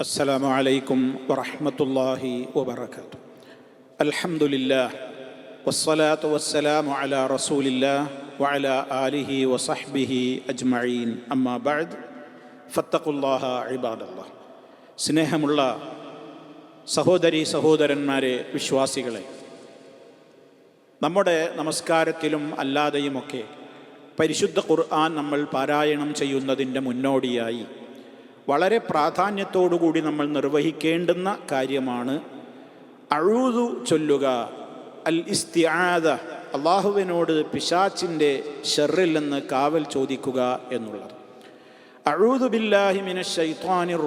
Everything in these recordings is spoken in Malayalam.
السلام عليكم ورحمة الله وبركاته الحمد لله والصلاة والسلام على رسول الله وعلى آله وصحبه أجمعين أما بعد فاتقوا الله عباد الله സ്നേഹമുള്ള സഹോദരി സഹോദരന്മാരെ വിശ്വാസികളെ നമ്മുടെ നമസ്കാരത്തിലും അല്ലാതെയുമൊക്കെ പരിശുദ്ധ ഖുർആൻ നമ്മൾ പാരായണം ചെയ്യുന്നതിൻ്റെ മുന്നോടിയായി വളരെ പ്രാധാന്യത്തോടുകൂടി നമ്മൾ നിർവഹിക്കേണ്ടുന്ന കാര്യമാണ് അഴുതു ചൊല്ലുക അൽ ഇസ്തിയാദ അള്ളാഹുവിനോട് പിശാച്ചിന്റെ ഷെറിൽ നിന്ന് കാവൽ ചോദിക്കുക എന്നുള്ളത്. അഴൂദു ബില്ലാഹി മിന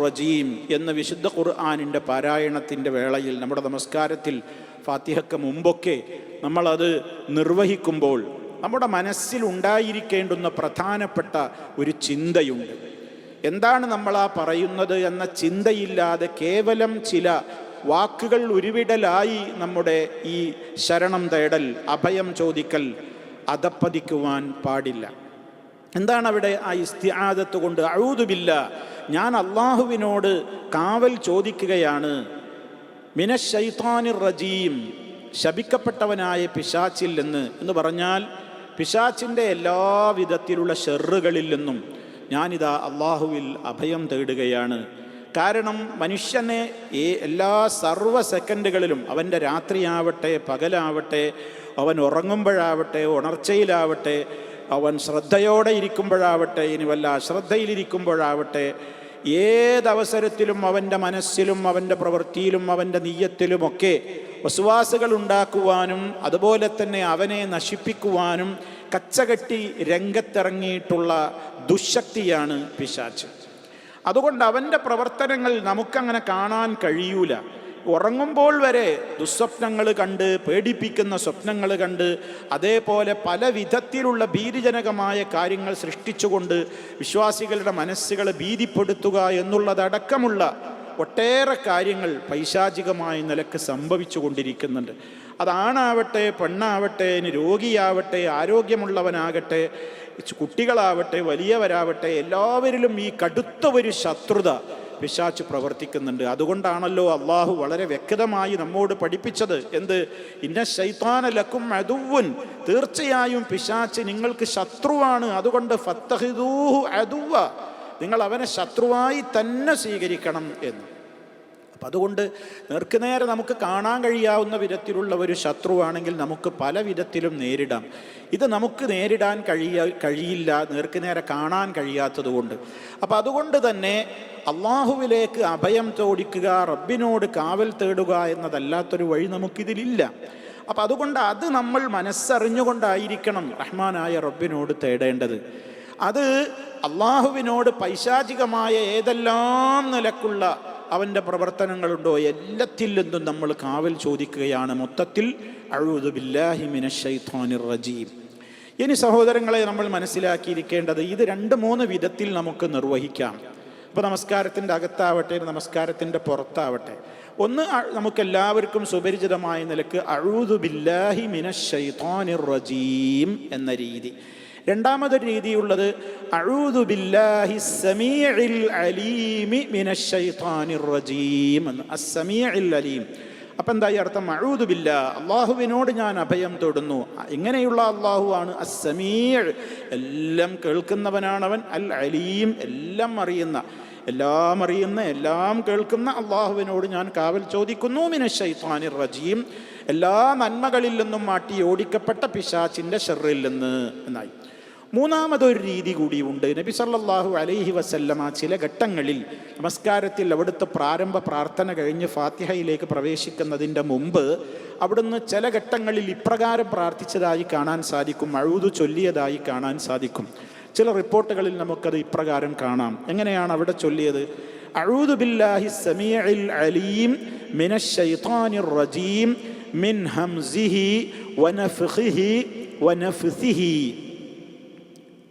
റജീം എന്ന വിശുദ്ധ ഖുർആാനിന്റെ പാരായണത്തിന്റെ വേളയിൽ നമ്മുടെ നമസ്കാരത്തിൽ ഫാത്തിഹക്ക് മുമ്പൊക്കെ നമ്മളത് നിർവഹിക്കുമ്പോൾ നമ്മുടെ മനസ്സിൽ ഉണ്ടായിരിക്കേണ്ടുന്ന പ്രധാനപ്പെട്ട ഒരു ചിന്തയുണ്ട്. എന്താണ് നമ്മൾ ആ പറയുന്നത് എന്ന ചിന്തയില്ലാതെ കേവലം ചില വാക്കുകൾ ഉരുവിടലായി നമ്മുടെ ഈ ശരണം തേടൽ അഭയം ചോദിക്കൽ അതപ്പതിക്കുവാൻ പാടില്ല. എന്താണ് അവിടെ ആ ഇസ്തിആദത്ത് കൊണ്ട്? അഴുതുമില്ല ഞാൻ അള്ളാഹുവിനോട് കാവൽ ചോദിക്കുകയാണ്. മിനശൈത്താനിർ റജീം ശപിക്കപ്പെട്ടവനായ പിശാച്ചിൽ നിന്ന് എന്ന് പറഞ്ഞാൽ പിശാച്ചിന്റെ എല്ലാ വിധത്തിലുള്ള ഷെറുകളിൽ നിന്നും ഞാനിതാ അള്ളാഹുവിൽ അഭയം തേടുകയാണ്. കാരണം മനുഷ്യനെ ഈ എല്ലാ സർവ സെക്കൻഡുകളിലും അവന്റെ രാത്രിയാവട്ടെ പകലാവട്ടെ അവൻ ഉറങ്ങുമ്പോഴാവട്ടെ ഉണർച്ചയിലാവട്ടെ അവൻ ശ്രദ്ധയോടെ ഇരിക്കുമ്പോഴാവട്ടെ ഇനി വല്ല അശ്രദ്ധയിലിരിക്കുമ്പോഴാവട്ടെ ഏതവസരത്തിലും അവന്റെ മനസ്സിലും അവന്റെ പ്രവൃത്തിയിലും അവന്റെ നീയത്തിലുമൊക്കെ വസുവാസുകൾ ഉണ്ടാക്കുവാനും അതുപോലെ തന്നെ അവനെ നശിപ്പിക്കുവാനും കച്ചകെട്ടി രംഗത്തിറങ്ങിയിട്ടുള്ള ദുശക്തിയാണ് പിശാച്ച്. അതുകൊണ്ട് അവന്റെ പ്രവർത്തനങ്ങൾ നമുക്കങ്ങനെ കാണാൻ കഴിയൂല. ഉറങ്ങുമ്പോൾ വരെ ദുസ്വപ്നങ്ങൾ കണ്ട് പേടിപ്പിക്കുന്ന സ്വപ്നങ്ങൾ കണ്ട് അതേപോലെ പല വിധത്തിലുള്ള ഭീതിജനകമായ കാര്യങ്ങൾ സൃഷ്ടിച്ചുകൊണ്ട് വിശ്വാസികളുടെ മനസ്സുകളെ ഭീതിപ്പെടുത്തുക എന്നുള്ളതടക്കമുള്ള ഒട്ടേറെ കാര്യങ്ങൾ പൈശാചികമായ നിലയ്ക്ക് സംഭവിച്ചു കൊണ്ടിരിക്കുന്നുണ്ട് അതാണാവട്ടെ പെണ്ണാവട്ടെ ഇനി രോഗിയാവട്ടെ ആരോഗ്യമുള്ളവനാകട്ടെ കുട്ടികളാവട്ടെ വലിയവരാവട്ടെ എല്ലാവരിലും ഈ കടുത്ത ഒരു ശത്രുത പിശാച്ച് പ്രവർത്തിക്കുന്നുണ്ട്. അതുകൊണ്ടാണല്ലോ അള്ളാഹു വളരെ വ്യക്തമായി നമ്മോട് പഠിപ്പിച്ചത് എന്ത്? ഇന്ന ശൈത്താന ലക്കും അതുവൻ തീർച്ചയായും പിശാച്ച് നിങ്ങൾക്ക് ശത്രുവാണ്. അതുകൊണ്ട് ഫത്തഹിദൂഹു അതുവ നിങ്ങൾ അവനെ ശത്രുവായി തന്നെ സ്വീകരിക്കണം എന്ന്. അപ്പം അതുകൊണ്ട് നേർക്കുനേരെ നമുക്ക് കാണാൻ കഴിയാവുന്ന വിധത്തിലുള്ള ഒരു ശത്രുവാണെങ്കിൽ നമുക്ക് പല വിധത്തിലും നേരിടാം. ഇത് നമുക്ക് നേരിടാൻ കഴിയ കഴിയില്ല നേർക്കുനേരെ കാണാൻ കഴിയാത്തതുകൊണ്ട്. അപ്പം അതുകൊണ്ട് തന്നെ അള്ളാഹുവിലേക്ക് അഭയം ചോദിക്കുക റബ്ബിനോട് കാവൽ തേടുക എന്നതല്ലാത്തൊരു വഴി നമുക്കിതിലില്ല. അപ്പം അതുകൊണ്ട് അത് നമ്മൾ മനസ്സറിഞ്ഞുകൊണ്ടായിരിക്കണം റഹ്മാനായ റബ്ബിനോട് തേടേണ്ടത്. അത് അള്ളാഹുവിനോട് പൈശാചികമായ ഏതെല്ലാം നിലക്കുള്ള അവന്റെ പ്രവർത്തനങ്ങളുണ്ടോ നിന്നും നമ്മൾ കാവൽ ചോദിക്കുകയാണ്. മൊത്തത്തിൽ റജീം. ഇനി സഹോദരങ്ങളെ നമ്മൾ മനസ്സിലാക്കിയിരിക്കേണ്ടത് ഇത് രണ്ട് മൂന്ന് വിധത്തിൽ നമുക്ക് നിർവഹിക്കാം. ഇപ്പോൾ നമസ്കാരത്തിന്റെ അകത്താവട്ടെ നമസ്കാരത്തിന്റെ പുറത്താവട്ടെ. ഒന്ന് നമുക്കെല്ലാവർക്കും സുപരിചിതമായ നിലയ്ക്ക് അഴുതുബില്ലാഹി മിനൈത്താനിർ റജീം എന്ന രീതി. രണ്ടാമതൊരു രീതിയുള്ളത് അലീം. അപ്പം എന്താ ഈ അർത്ഥം അഴൂദുബില്ല അള്ളാഹുവിനോട് ഞാൻ അഭയം തൊടുന്നു. ഇങ്ങനെയുള്ള അള്ളാഹു ആണ് അസ്സമീൾ എല്ലാം കേൾക്കുന്നവനാണവൻ അൽ അലീം. എല്ലാം അറിയുന്ന എല്ലാം അറിയുന്ന എല്ലാം കേൾക്കുന്ന അള്ളാഹുവിനോട് ഞാൻ കാവൽ ചോദിക്കുന്നു. മിനശ്ശൈത്താനിർ റജീം. എല്ലാ നന്മകളിൽ നിന്നും മാറ്റി ഓടിക്കപ്പെട്ട പിശാച്ചിന്റെ ഷെറിൽ നിന്ന്. എന്നായി. മൂന്നാമതൊരു രീതി കൂടിയുണ്ട്. നബി സല്ലാഹു അലൈഹി വസല്ലമ ചില ഘട്ടങ്ങളിൽ നമസ്കാരത്തിൽ അവിടുത്തെ പ്രാരംഭ പ്രാർത്ഥന കഴിഞ്ഞ് ഫാത്തിഹയിലേക്ക് പ്രവേശിക്കുന്നതിന്റെ മുമ്പ് അവിടുന്ന് ചില ഘട്ടങ്ങളിൽ ഇപ്രകാരം പ്രാർത്ഥിച്ചതായി കാണാൻ സാധിക്കും അഴുതു ചൊല്ലിയതായി കാണാൻ സാധിക്കും. ചില റിപ്പോർട്ടുകളിൽ നമുക്കത് ഇപ്രകാരം കാണാം. എങ്ങനെയാണ് അവിടെ ചൊല്ലിയത്? അഴൂദു ബില്ലാഹി സമീഇൽ അലീം മിനശ്ശൈത്താനിർ റജീം മിൻ ഹംസിഹി വനഫ്ഖിഹി വനഫ്സിഹി.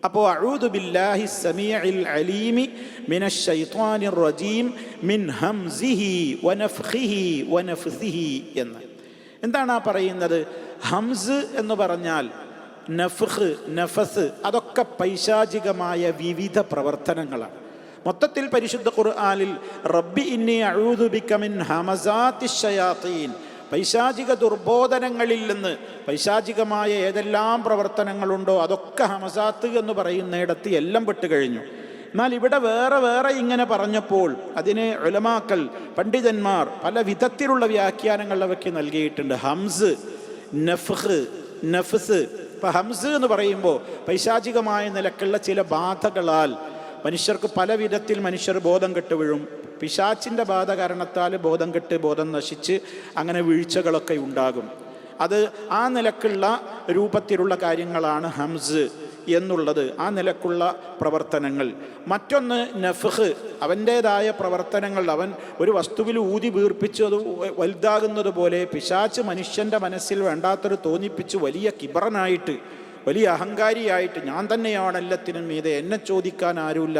അപ്പോൾ അഴൂദു ബില്ലാഹി സമീഇൽ അലീമി മിനശ്ശൈത്വാനിർ റജീം മിൻ ഹംസിഹി വനഫ്ഖിഹി വനഫ്സിഹി എന്ന്. എന്താണ് ആ പറയുന്നത്? ഹംസ് എന്ന് പറഞ്ഞാൽ നഫ്ഖ് നഫസ് അതൊക്കെ പൈശാചികമായ വിവിധ പ്രവർത്തനങ്ങളാണ്. മൊത്തത്തിൽ പരിശുദ്ധ ഖുർആനിൽ റബ്ബി ഇന്നി അഊദു ബിക മിൻ ഹമസാത്തി ഷയാത്തീൻ പൈശാചിക ദുർബോധനങ്ങളിൽ നിന്ന് പൈശാചികമായ ഏതെല്ലാം പ്രവർത്തനങ്ങളുണ്ടോ അതൊക്കെ ഹമസാത്ത് എന്ന് പറയുന്നിടത്ത് എല്ലാം പെട്ട് കഴിഞ്ഞു. എന്നാൽ ഇവിടെ വേറെ വേറെ ഇങ്ങനെ പറഞ്ഞപ്പോൾ അതിന് ഒലമാക്കൽ പണ്ഡിതന്മാർ പല വിധത്തിലുള്ള വ്യാഖ്യാനങ്ങൾ അവയ്ക്ക് നൽകിയിട്ടുണ്ട്. ഹംസ് നഫ്ഹ് നഫ്സ്. ഇപ്പം ഹംസ് എന്ന് പറയുമ്പോൾ പൈശാചികമായ നിലക്കുള്ള ചില ബാധകളാൽ മനുഷ്യർക്ക് പല വിധത്തിൽ മനുഷ്യർ ബോധം കെട്ട് വീഴും. പിശാച്ചിന്റെ ബാധ കാരണത്താൽ ബോധം കെട്ട് ബോധം നശിച്ച് അങ്ങനെ വീഴ്ചകളൊക്കെ ഉണ്ടാകും. അത് ആ നിലക്കുള്ള രൂപത്തിലുള്ള കാര്യങ്ങളാണ് ഹംസ് എന്നുള്ളത്. ആ നിലക്കുള്ള പ്രവർത്തനങ്ങൾ. മറ്റൊന്ന് നഫ്ഹ്. അവന്റേതായ പ്രവർത്തനങ്ങൾ. അവൻ ഒരു വസ്തുവിൽ ഊതി വീർപ്പിച്ചത് വലുതാകുന്നത് പോലെ പിശാച്ച് മനുഷ്യന്റെ മനസ്സിൽ വേണ്ടാത്തൊരു തോന്നിപ്പിച്ച് വലിയ കിബറനായിട്ട് വലിയ അഹങ്കാരിയായിട്ട് ഞാൻ തന്നെയാണ് എല്ലാത്തിനും മീതെ എന്നെ ചോദിക്കാൻ ആരുമില്ല.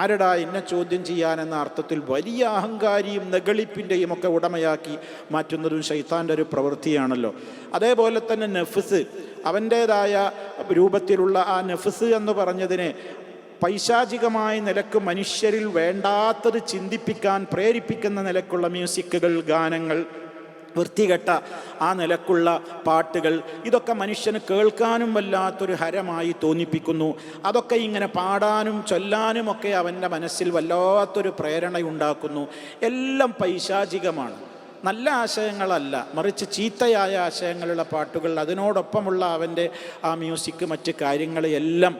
ആരടാ എന്നെ ചോദ്യം ചെയ്യാനെന്ന അർത്ഥത്തിൽ വലിയ അഹങ്കാരിയും നെഗളിപ്പിന്റെയും ഒക്കെ ഉടമയാക്കി മാറ്റുന്നതും ശൈത്താന്റെ ഒരു പ്രവൃത്തിയാണല്ലോ. അതേപോലെ തന്നെ നഫ്സ് അവന്റേതായ രൂപത്തിലുള്ള ആ നഫ്സ് എന്ന് പറഞ്ഞതിനെ പൈശാചികമായ നിലയ്ക്ക് മനുഷ്യരിൽ വേണ്ടാത്തത് ചിന്തിപ്പിക്കാൻ പ്രേരിപ്പിക്കുന്ന നിലക്കുള്ള മ്യൂസിക്കുകൾ ഗാനങ്ങൾ വൃത്തികെട്ട ആ നിലക്കുള്ള പാട്ടുകൾ. ഇതൊക്കെ മനുഷ്യന് കേൾക്കാനും വല്ലാത്തൊരു ഹരമായി തോന്നിപ്പിക്കുന്നു. അതൊക്കെ ഇങ്ങനെ പാടാനും ചൊല്ലാനും ഒക്കെ അവന്റെ മനസ്സിൽ വല്ലാത്തൊരു പ്രേരണയുണ്ടാക്കുന്നു. എല്ലാം പൈശാചികമാണ്. നല്ല ആശയങ്ങളല്ല. മറിച്ച് ചീത്തയായ ആശയങ്ങളുള്ള പാട്ടുകൾ അതിനോടൊപ്പമുള്ള അവന്റെ ആ മ്യൂസിക് മറ്റ് കാര്യങ്ങളെല്ലാം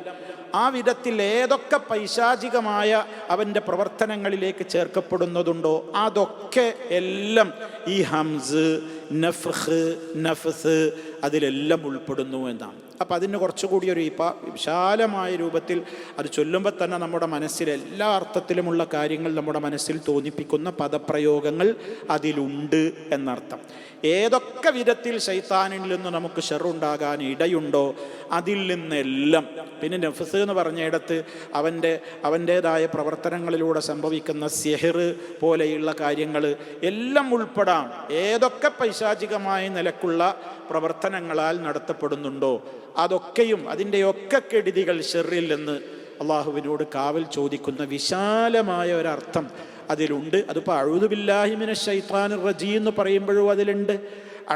ആ വിധത്തിൽ ഏതൊക്കെ പൈശാചികമായ അവന്റെ പ്രവർത്തനങ്ങളിലേക്ക് ചേർക്കപ്പെടുന്നതുണ്ടോ അതൊക്കെ എല്ലാം ഈ ഹംസ് നഫ്ഹ് നഫ്സ് അതിലെല്ലാം ഉൾപ്പെടുന്നു എന്നാണ്. അപ്പം അതിന് കുറച്ചുകൂടി ഒരു ഇപ്പ വിശാലമായ രൂപത്തിൽ അത് ചൊല്ലുമ്പോൾ തന്നെ നമ്മുടെ മനസ്സിൽ എല്ലാ അർത്ഥത്തിലുമുള്ള കാര്യങ്ങൾ നമ്മുടെ മനസ്സിൽ തോന്നിപ്പിക്കുന്ന പദപ്രയോഗങ്ങൾ അതിലുണ്ട് എന്നർത്ഥം. ഏതൊക്കെ വിധത്തിൽ ശൈത്താനിൽ നിന്ന് നമുക്ക് ഷെറുണ്ടാകാൻ ഇടയുണ്ടോ അതിൽ നിന്നെല്ലാം. പിന്നെ നഫ്സ് എന്ന് പറഞ്ഞയിടത്ത് അവന്റെ അവന്റേതായ പ്രവർത്തനങ്ങളിലൂടെ സംഭവിക്കുന്ന സെഹർ പോലെയുള്ള കാര്യങ്ങൾ എല്ലാം ഉൾപ്പെടാം. ഏതൊക്കെ പൈശാചികമായ നിലക്കുള്ള പ്രവർത്തനങ്ങളാൽ നടത്തപ്പെടുന്നുണ്ടോ? അതൊക്കെയും അതിന്റെയൊക്കെ കെടുതികൾ ഷെറിൽ നിന്ന് അള്ളാഹുവിനോട് കാവൽ ചോദിക്കുന്ന വിശാലമായ ഒരർത്ഥം അതിലുണ്ട്. അതിപ്പോൾ അഴുതുബില്ലാഹിമിനെ ഷൈത്താൻ റജി എന്ന് പറയുമ്പോഴും അതിലുണ്ട്.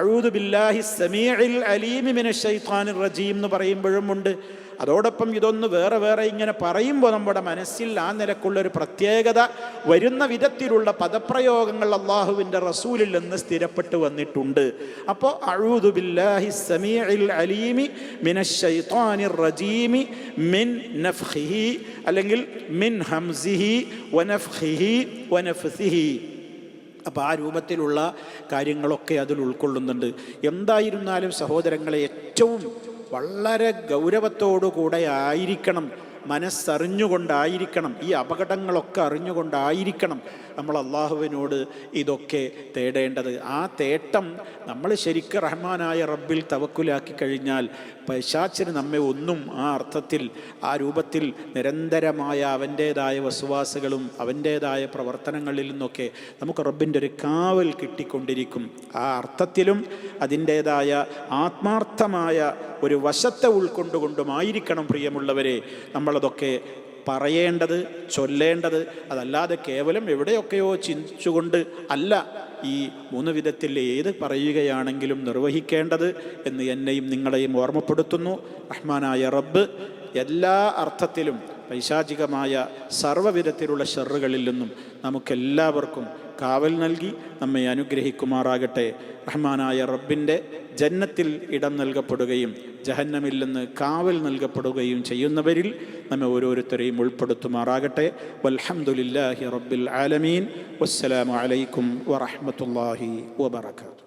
അഴുതു ബില്ലാഹി സമീഇൽ അലീമിമിന ഷൈത്താൻ റജീം എന്ന് പറയുമ്പോഴും ഉണ്ട്. അതോടൊപ്പം ഇതൊന്ന് വേറെ വേറെ ഇങ്ങനെ പറയുമ്പോൾ നമ്മുടെ മനസ്സിൽ ആ നിലക്കുള്ളൊരു പ്രത്യേകത വരുന്ന വിധത്തിലുള്ള പദപ്രയോഗങ്ങൾ അള്ളാഹുവിന്റെ റസൂലിൽ നിന്ന് സ്ഥിരപ്പെട്ട് വന്നിട്ടുണ്ട്. അപ്പോൾ അഴൂദു ബില്ലാഹി സമീഇൽ അലീമി മിനശ്ശൈത്വാനിർ റജീമി മിൻ നഫ്ഹിഹി അല്ലെങ്കിൽ മിൻ ഹംസിഹി വനഫ്ഹിഹി വനഫ്സിഹി അപ്പോൾ ആ രൂപത്തിലുള്ള കാര്യങ്ങളൊക്കെ അതിൽ ഉൾക്കൊള്ളുന്നുണ്ട്. എന്തായിരുന്നാലും സഹോദരങ്ങളെ ഏറ്റവും വളരെ ഗൗരവത്തോടു കൂടെ ആയിരിക്കണം മനസ്സറിഞ്ഞുകൊണ്ടായിരിക്കണം ഈ അപകടങ്ങളൊക്കെ അറിഞ്ഞുകൊണ്ടായിരിക്കണം നമ്മൾ അള്ളാഹുവിനോട് ഇതൊക്കെ തേടേണ്ടത്. ആ തേട്ടം നമ്മൾ ശരിക്കും റഹ്മാനായ റബ്ബിൽ തവക്കുലാക്കി കഴിഞ്ഞാൽ പൈശാച്ചിന് നമ്മെ ഒന്നും ആ അർത്ഥത്തിൽ ആ രൂപത്തിൽ നിരന്തരമായ അവന്റേതായ വസുവാസുകളും അവന്റേതായ പ്രവർത്തനങ്ങളിൽ നിന്നൊക്കെ നമുക്ക് റബ്ബിന്റെ ഒരു കാവൽ കിട്ടിക്കൊണ്ടിരിക്കും. ആ അർത്ഥത്തിലും അതിന്റേതായ ആത്മാർത്ഥമായ ഒരു വശത്തെ ഉൾക്കൊണ്ടുകൊണ്ടുമായിരിക്കണം പ്രിയമുള്ളവരെ. നമ്മളതൊക്കെ പറയേണ്ടത് ചൊല്ലേണ്ടത് അതല്ലാതെ കേവലം എവിടെയൊക്കെയോ ചിന്തിച്ചുകൊണ്ട് അല്ല ഈ മൂന്ന് വിധത്തിൽ ഏത് പറയുകയാണെങ്കിലും നിർവഹിക്കേണ്ടത് എന്ന് എന്നെയും നിങ്ങളെയും ഓർമ്മപ്പെടുത്തുന്നു. റഹ്മാനായ റബ്ബ് എല്ലാ അർത്ഥത്തിലും പൈശാചികമായ സർവവിധത്തിലുള്ള ഷെറുകളിൽ നിന്നും നമുക്കെല്ലാവർക്കും കാവൽ നൽകി നമ്മെ അനുഗ്രഹിക്കുമാറാകട്ടെ. റഹ്മാനായ റബ്ബിന്റെ ജന്നത്തിൽ ഇടം നൽകപ്പെടുകയും ജഹന്നമിൽ നിന്ന് കാവൽ നൽകപ്പെടുകയും ചെയ്യുന്നവരിൽ നമ്മെ ഓരോരുത്തരെയും ഉൾപ്പെടുത്തുമാറാകട്ടെ. വൽഹംദുലില്ലാഹി റബ്ബിൽ ആലമീൻ. വസ്സലാമലൈക്കും അലൈക്കും വറഹ്മത്തുള്ളാഹി വബറകാതുഹു.